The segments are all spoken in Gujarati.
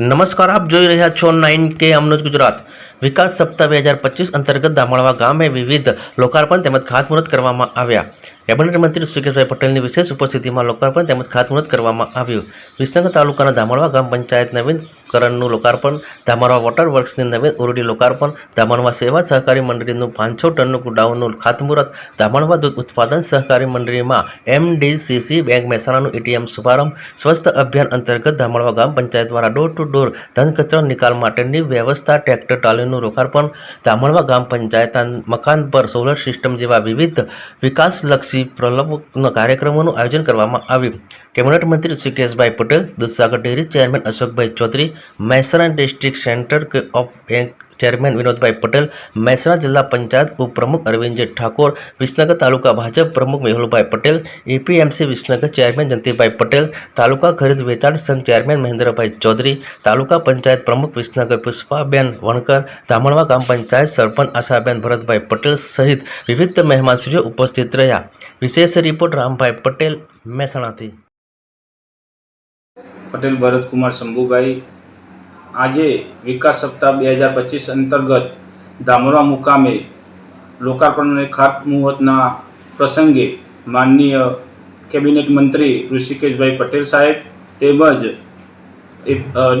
નમસ્કાર, આપ જોઈ રહ્યા છો નાઇન કે અમનોજ ગુજરાત. વિકાસ સપ્તાહ બે હજાર પચીસ અંતર્ગત દામણવા ગામે વિવિધ લોકાર્પણ તેમજ ખાતમુહૂર્ત કરવામાં આવ્યા. કેબિનેટ મંત્રી સુકેશભાઈ પટેલની વિશેષ ઉપસ્થિતિમાં લોકાર્પણ તેમજ ખાતમુહૂર્ત કરવામાં આવ્યું. વિસનગર તાલુકાના દામણવા ગામ પંચાયત નવીનકરણનું લોકાર્પણ ધામરવા વોટર વર્ક્સની નવીન ઉરડી લોકાર્પણ, ધામણવા સેવા સહકારી મંડળીનું પાંચસો ટનનું ગોડાઉનનું ખાતમુહૂર્ત, ધામણવા દૂધ ઉત્પાદન સહકારી મંડળીમાં એમડીસીસી બેંક મહેસાણાનું એટીએમ શુભારંભ, સ્વસ્થ અભિયાન અંતર્ગત ધામણવા ગામ પંચાયત દ્વારા ડોર ટુ ડોર ધન નિકાલ માટેની વ્યવસ્થા ટ્રેક્ટર ટ્રાલીનું લોકાર્પણ, ધામણવા ગામ પંચાયતના મકાન પર સોલર સિસ્ટમ જેવા વિવિધ વિકાસલક્ષી પ્રલંબના કાર્યક્રમોનું આયોજન કરવામાં આવ્યું. કેબિનેટ મંત્રી Sukeshbhai Patel, Dudhsagar dairy chairman Ashokbhai Chaudhary Mehsana district centre of bank chairman Vinodbhai Patel, Mehsana જિલ્લા પંચાયત ઉપપ્રમુખ અરવિંદજી ઠાકોર, વિસનગર તાલુકા ભાજપ પ્રમુખ મેહુલભાઈ પટેલ, એપીએમસી વિસનગર ચેરમેન જયંતિભાઈ પટેલ, તાલુકા ખરીદ વેચાણ સંઘ ચેરમેન મહેન્દ્રભાઈ ચૌધરી, તાલુકા પંચાયત પ્રમુખ વિસનગર પુષ્પાબેન વણકર, ધામણવા ગ્રામ પંચાયત સરપંચ આશાબેન ભરતભાઈ પટેલ સહિત વિવિધ મહેમાનશ્રીઓ ઉપસ્થિત રહ્યા. વિશેષ રિપોર્ટ રામભાઈ પટેલ, મહેસાણાથી. પટેલ, ભરતકુમાર શંભુભાઈ આજે વિકાસ સપ્તાહ બે હજાર પચીસ અંતર્ગત ધામોરા મુકામે લોકાર્પણ અને ખાતમુહૂર્તના પ્રસંગે માનનીય કેબિનેટ મંત્રી ઋષિકેશભાઈ પટેલ સાહેબ તેમજ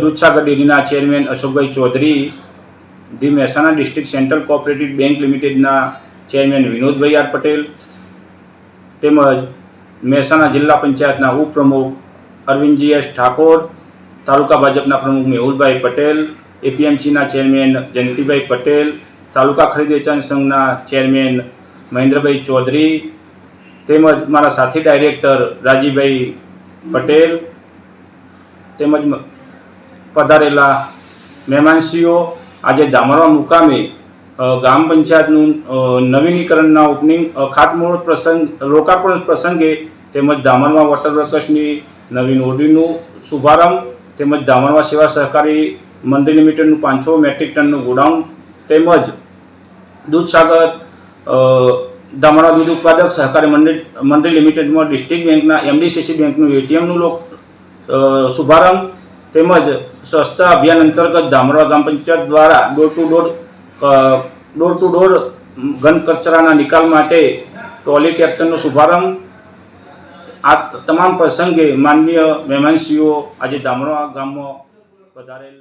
દૂધસાગર ડેરીના chairman Ashokbhai Chaudhary, the Mehsana district central co-operative bank લિમિટેડના ચેરમેન વિનોદભાઈ આર પટેલ તેમજ મહેસાણા જિલ્લા પંચાયતના ઉપપ્રમુખ અરવિંદજી એસ ઠાકોર તાલુકા ભાજપના પ્રમુખ મેહુલભાઈ પટેલ, એપીએમસીના ચેરમેન જયંતિભાઈ પટેલ, તાલુકા ખરીદ વેચાણ સંઘના ચેરમેન મહેન્દ્રભાઈ ચૌધરી, તેમજ મારા સાથી ડાયરેક્ટર રાજીભાઈ પટેલ, તેમજ પધારેલા મહેમાનશ્રીઓ, આજે દામરવા મુકામે ગ્રામ પંચાયતનું નવીનીકરણના ઓપનિંગ ખાતમુહૂર્ત પ્રસંગ, લોકાર્પણ પ્રસંગે તેમજ દામરવા વોટર વર્કર્સની નવીન ઓડીનું શુભારંભ તેમજ દામણવા સેવા સહકારી મંદિર લિમિટેડનું પાંચસો મેટ્રિક ટનનું ગોડાઉન તેમજ દૂધસાગર દામણવા દૂધ ઉત્પાદક સહકારી મંદિર મંદિર લિમિટેડમાં ડિસ્ટ્રિક્ટ બેંકના એમડીસીસી બેંકનું એટીએમનું લોક શુભારંભ તેમજ સ્વચ્છતા અભિયાન અંતર્ગત દામણવા ગ્રામ પંચાયત દ્વારા door to door door to door ઘન કચરાના નિકાલ માટે ટ્રોલી ટ્રેક્ટરનો શુભારંભ આ તમામ પ્રસંગે માનનીય મહેમાનશ્રીઓ આજે દામણો ગામમાં પધારેલ